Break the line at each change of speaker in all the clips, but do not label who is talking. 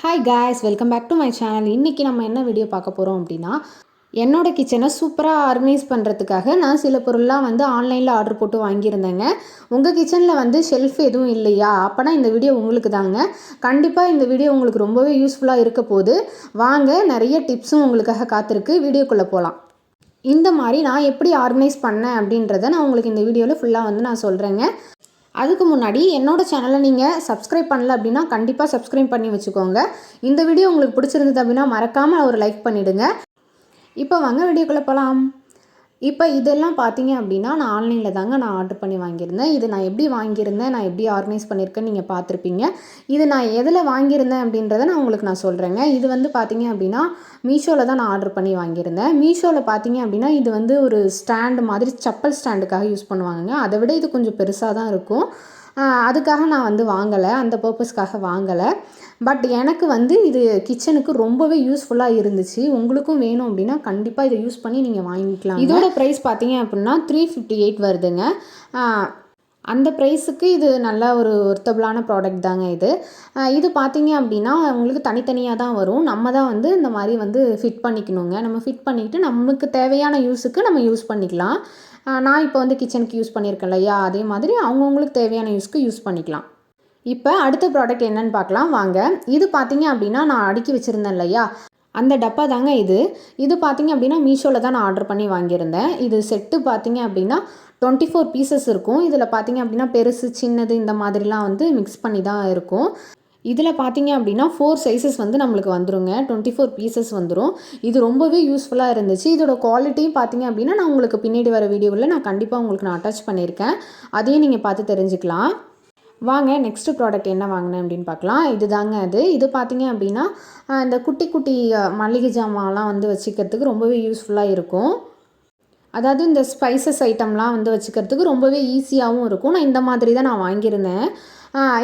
Hi guys welcome back to my channel இன்றைக்கி நம்ம என்ன வீடியோ பார்க்க போகிறோம் அப்படின்னா என்னோட கிச்சனை சூப்பராக ஆர்கனைஸ் பண்ணுறதுக்காக நான் சில பொருள்லாம் வந்து ஆன்லைனில் ஆர்டர் போட்டு வாங்கியிருந்தேங்க. உங்கள் கிச்சனில் வந்து ஷெல்ஃப் எதுவும் இல்லையா? அப்போனா இந்த வீடியோ உங்களுக்கு தாங்க. கண்டிப்பாக இந்த வீடியோ உங்களுக்கு ரொம்பவே யூஸ்ஃபுல்லாக இருக்க போது வாங்க நிறைய டிப்ஸும் உங்களுக்காக காத்திருக்கு. வீடியோக்குள்ளே போகலாம் இந்த மாதிரி நான் எப்படி ஆர்கனைஸ் பண்ணேன் அப்படின்றத நான் உங்களுக்கு இந்த வீடியோவில் ஃபுல்லாக வந்து நான் சொல்கிறேங்க அதுக்கு முன்னாடி என்னோட சேனலை நீங்கள் சப்ஸ்கிரைப் பண்ணல அப்படின்னா கண்டிப்பாக சப்ஸ்கிரைப் பண்ணி வச்சுக்கோங்க. இந்த வீடியோ உங்களுக்கு பிடிச்சிருந்தது அப்படின்னா மறக்காமல் ஒரு லைக் பண்ணிவிடுங்க இப்போ வாங்க வீடியோக்குள்ளே போகலாம் இப்போ இதெல்லாம் பார்த்தீங்க அப்படின்னா நான் ஆன்லைனில் தாங்க நான் ஆர்டர் பண்ணி வாங்கியிருந்தேன். இது நான் எப்படி வாங்கியிருந்தேன் நான் எப்படி ஆர்கனைஸ் பண்ணியிருக்கேன்னு நீங்கள் பார்த்துருப்பீங்க. இது நான் எதில் வாங்கியிருந்தேன் அப்படின்றத நான் உங்களுக்கு நான் சொல்கிறேங்க இது வந்து பார்த்தீங்க அப்படின்னா மீஷோவில் தான் நான் ஆர்டர் பண்ணி வாங்கியிருந்தேன். மீஷோவில் பார்த்தீங்க அப்படின்னா இது வந்து ஒரு ஸ்டாண்டு மாதிரி செப்பல் ஸ்டாண்டுக்காக யூஸ் பண்ணுவாங்க அதை விட இது கொஞ்சம் பெருசாக தான் இருக்கும். அதுக்காக நான் வந்து வாங்கலை. அந்த பர்பஸ்க்காக வாங்கலை. பட் எனக்கு வந்து இது கிச்சனுக்கு ரொம்பவே யூஸ்ஃபுல்லாக இருந்துச்சு. உங்களுக்கும் வேணும் அப்படின்னா கண்டிப்பாக இதை யூஸ் பண்ணி நீங்கள் வாங்கிக்கலாம் இதோட ப்ரைஸ் பார்த்தீங்க அப்படின்னா த்ரீ ஃபிஃப்டி எயிட் வருதுங்க அந்த ப்ரைஸுக்கு இது நல்ல ஒரு ஒர்த்தபிளான ப்ராடக்ட் தாங்க இது. இது பார்த்தீங்க அப்படின்னா உங்களுக்கு தனித்தனியாக தான் வரும். நம்ம தான் வந்து இந்த மாதிரி வந்து ஃபிட் பண்ணிக்கணுங்க. நம்ம ஃபிட் பண்ணிக்கிட்டு நமக்கு தேவையான யூஸுக்கு நம்ம யூஸ் பண்ணிக்கலாம். நான் இப்போ வந்து கிச்சனுக்கு யூஸ் பண்ணியிருக்கேன் இல்லையா? அதே மாதிரி அவங்கவுங்களுக்கு தேவையான யூஸ்க்கு யூஸ் பண்ணிக்கலாம். இப்போ அடுத்த ப்ராடக்ட் என்னன்னு பார்க்கலாம். வாங்க. இது பார்த்தீங்க அப்படின்னா நான் அடுக்கி வச்சுருந்தேன் இல்லையா? அந்த டப்பா தாங்க இது. இது பார்த்தீங்க அப்படின்னா மீஷோவில் தான் நான் ஆர்டர் பண்ணி வாங்கியிருந்தேன். இது செட்டு பார்த்தீங்க அப்படின்னா டுவெண்ட்டி ஃபோர் பீசஸ் இருக்கும். இதில் பார்த்தீங்க அப்படின்னா பெருசு சின்னது இந்த மாதிரிலாம் வந்து மிக்ஸ் பண்ணி தான் இருக்கும். இதில் பார்த்தீங்க அப்படின்னா ஃபோர் சைஸஸ் வந்து நம்மளுக்கு வந்துருங்க. டுவெண்ட்டி ஃபோர் பீசஸ் வந்துடும் இது ரொம்பவே யூஸ்ஃபுல்லாக இருந்துச்சு. இதோட குவாலிட்டியும் பார்த்தீங்க அப்படின்னா நான் உங்களுக்கு பின்னாடி வர வீடியோவில் நான் கண்டிப்பாக உங்களுக்கு நான் அட்டாச் பண்ணியிருக்கேன். அதையும் நீங்கள் பார்த்து தெரிஞ்சுக்கலாம். வாங்க நெக்ஸ்ட் ப்ராடக்ட் என்ன வாங்கினேன் அப்படின்னு பார்க்கலாம். இது தாங்க அது. இது பார்த்தீங்க அப்படின்னா இந்த குட்டி குட்டி மளிகை ஜாமான்லாம் வந்து வச்சுக்கிறதுக்கு ரொம்பவே யூஸ்ஃபுல்லாக இருக்கும். அதாவது இந்த ஸ்பைசஸ் ஐட்டம்லாம் வந்து வச்சுக்கிறதுக்கு ரொம்பவே ஈஸியாகவும் இருக்கும். நான் இந்த மாதிரி தான் நான் வாங்கியிருந்தேன்.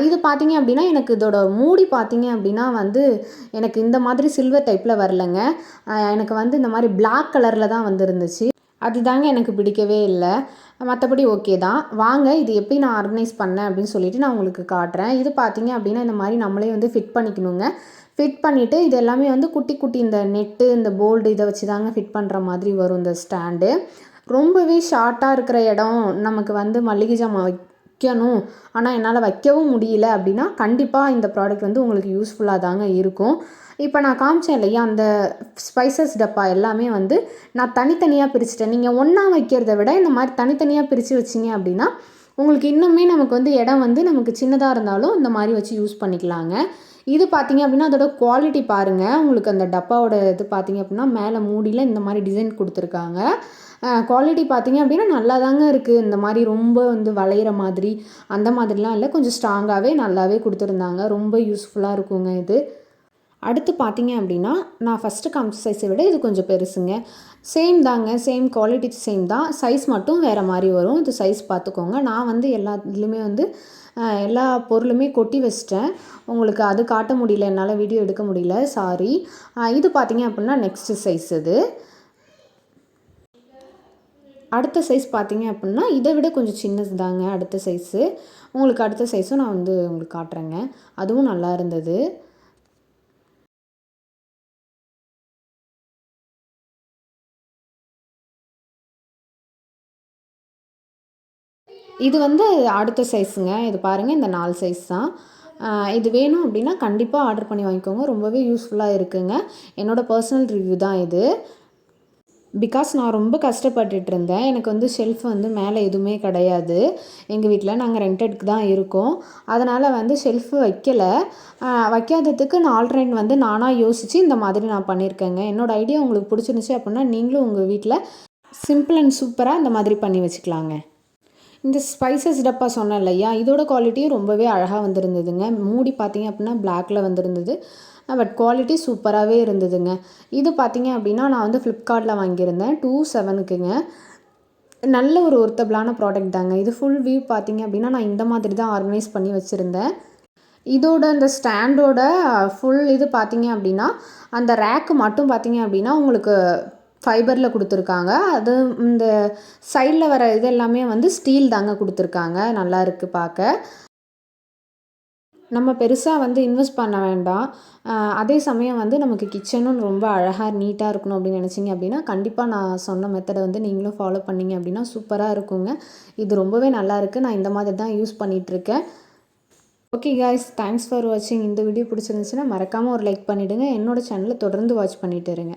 இது பார்த்தீங்க அப்படின்னா எனக்கு இதோட மூடி பார்த்தீங்க அப்படின்னா வந்து எனக்கு இந்த மாதிரி சில்வர் டைப்பில் வரலைங்க. எனக்கு வந்து இந்த மாதிரி பிளாக் கலரில் தான் வந்துருந்துச்சு அதுதாங்க எனக்கு பிடிக்கவே இல்லை. மற்றபடி ஓகே தான். வாங்க இது எப்படி நான் ஆர்கனைஸ் பண்ணேன் அப்படின்னு சொல்லிட்டு நான் உங்களுக்கு காட்டுறேன். இது பார்த்தீங்க அப்படின்னா இந்த மாதிரி நம்மளே வந்து ஃபிட் பண்ணிக்கணுங்க. ஃபிட் பண்ணிவிட்டு இது எல்லாமே வந்து குட்டி குட்டி இந்த நெட்டு இந்த போல்டு இதை வச்சு தாங்க ஃபிட் பண்ணுற மாதிரி வரும் இந்த ஸ்டாண்டு ரொம்பவே ஷார்ட்டாக இருக்கிற இடம் நமக்கு வந்து மளிகை ஜாமான் வைக்கணும். ஆனால் என்னால் வைக்கவும் முடியல அப்படின்னா கண்டிப்பாக இந்த ப்ராடக்ட் வந்து உங்களுக்கு யூஸ்ஃபுல்லாக தாங்க இருக்கும். இப்போ நான் காமிச்சேன் இல்லையா அந்த ஸ்பைசஸ் டப்பா எல்லாமே வந்து நான் தனித்தனியாக பிரிச்சுட்டேன். நீங்கள் ஒன்றா வைக்கிறத விட இந்த மாதிரி தனித்தனியாக பிரித்து வச்சிங்க அப்படின்னா உங்களுக்கு இன்னுமே நமக்கு வந்து இடம் வந்து நமக்கு சின்னதாக இருந்தாலும் இந்த மாதிரி வச்சு யூஸ் பண்ணிக்கலாங்க. இது பார்த்தீங்க அப்படின்னா அதோட குவாலிட்டி பாருங்கள் உங்களுக்கு அந்த டப்பாவோட இது பார்த்தீங்க அப்படின்னா மேலே மூடியில் இந்த மாதிரி டிசைன் கொடுத்துருக்காங்க. குவாலிட்டி பார்த்தீங்க அப்படின்னா நல்லா தாங்க இருக்குது இந்த மாதிரி ரொம்ப வந்து வளையிற மாதிரி அந்த மாதிரிலாம் இல்லை. கொஞ்சம் ஸ்ட்ராங்காகவே நல்லாவே கொடுத்துருந்தாங்க. ரொம்ப யூஸ்ஃபுல்லாக இருக்குங்க இது. அடுத்து பார்த்தீங்க அப்படின்னா நான் ஃபஸ்ட்டு காமிச்ச சைஸை விட இது கொஞ்சம் பெருசுங்க. சேம் தாங்க சேம் குவாலிட்டி சேம் தான். சைஸ் மட்டும் வேறு மாதிரி வரும். இது சைஸ் பார்த்துக்கோங்க. நான் வந்து எல்லா இதுலேயுமே வந்து எல்லா பொருளுமே கொட்டி வச்சிட்டேன். உங்களுக்கு அது காட்ட முடியல என்னால் வீடியோ எடுக்க முடியல. சாரி இது பார்த்தீங்க அப்படின்னா நெக்ஸ்ட்டு சைஸ் இது. அடுத்த சைஸ் பார்த்தீங்க அப்படின்னா இதை விட கொஞ்சம் சின்னது தாங்க அடுத்த சைஸு உங்களுக்கு அடுத்த சைஸும் நான் வந்து உங்களுக்கு காட்டுறேங்க. அதுவும் நல்லா இருந்தது. இது வந்து அடுத்த சைஸுங்க இது பாருங்கள் இந்த நாலு சைஸ் தான். இது வேணும் அப்படின்னா கண்டிப்பாக ஆர்டர் பண்ணி வாங்கிக்கோங்க. ரொம்பவே யூஸ்ஃபுல்லாக இருக்குங்க. என்னோடய பர்சனல் ரிவ்யூ தான் இது. பிகாஸ் நான் ரொம்ப கஷ்டப்பட்டுட்டு இருந்தேன். எனக்கு வந்து ஷெல்ஃப் வந்து மேலே எதுவுமே கிடையாது. எங்கள் வீட்டில் நாங்கள் ரெண்டடுக்கு தான் இருக்கோம். அதனால் வந்து ஷெல்ஃப் வைக்கலை. வைக்காததுக்கு நான் ஆல்ரெடி வந்து நானாக யோசித்து இந்த மாதிரி நான் பண்ணியிருக்கேங்க. என்னோடய ஐடியா உங்களுக்கு பிடிச்சிருந்துச்சி அப்படின்னா நீங்களும் உங்கள் வீட்டில் சிம்பிள் அண்ட் சூப்பராக இந்த மாதிரி பண்ணி வச்சுக்கலாங்க. இந்த ஸ்பைசஸ் டப்பா சொன்னேன் இல்லையா இதோட குவாலிட்டியும் ரொம்பவே அழகாக வந்திருந்ததுங்க. மூடி பார்த்தீங்க அப்படின்னா பிளாக்ல வந்திருந்தது. பட் குவாலிட்டி சூப்பராகவே இருந்ததுங்க. இது பார்த்தீங்க அப்படின்னா நான் வந்து ஃப்ளிப்கார்ட்டில் வாங்கியிருந்தேன் டூ செவனுக்குங்க நல்ல ஒரு ஒர்த்தபிளான ப்ராடக்ட் தாங்க. இது ஃபுல் வியூ பார்த்தீங்க அப்படின்னா நான் இந்த மாதிரி தான் ஆர்கனைஸ் பண்ணி வச்சுருந்தேன். இதோட அந்த ஸ்டாண்டோட ஃபுல் இது பார்த்தீங்க அப்படின்னா அந்த ரேக்கு மட்டும் பார்த்தீங்க அப்படின்னா உங்களுக்கு ஃபைபரில் கொடுத்துருக்காங்க. அது இந்த சைடில் வர இது எல்லாமே வந்து ஸ்டீல் தாங்க கொடுத்துருக்காங்க. நல்லா இருக்குது பார்க்க நம்ம பெருசாக வந்து இன்வெஸ்ட் பண்ண வேண்டாம். அதே சமயம் வந்து நமக்கு கிச்சனும் ரொம்ப அழகாக நீட்டாக இருக்கணும் அப்படின்னு நினச்சிங்க அப்படின்னா கண்டிப்பாக நான் சொன்ன மெத்தடை வந்து நீங்களும் ஃபாலோ பண்ணீங்க அப்படின்னா சூப்பராக இருக்குங்க. இது ரொம்பவே நல்லா இருக்குது நான் இந்த மாதிரி தான் யூஸ் பண்ணிகிட்ருக்கேன் ஓகே காய்ஸ் தேங்க்ஸ் ஃபார் வாட்சிங் இந்த வீடியோ பிடிச்சிருந்துச்சுன்னா மறக்காமல் ஒரு லைக் பண்ணிவிடுங்க என்னோட சேனலை தொடர்ந்து வாட்ச் பண்ணிட்டு இருங்க.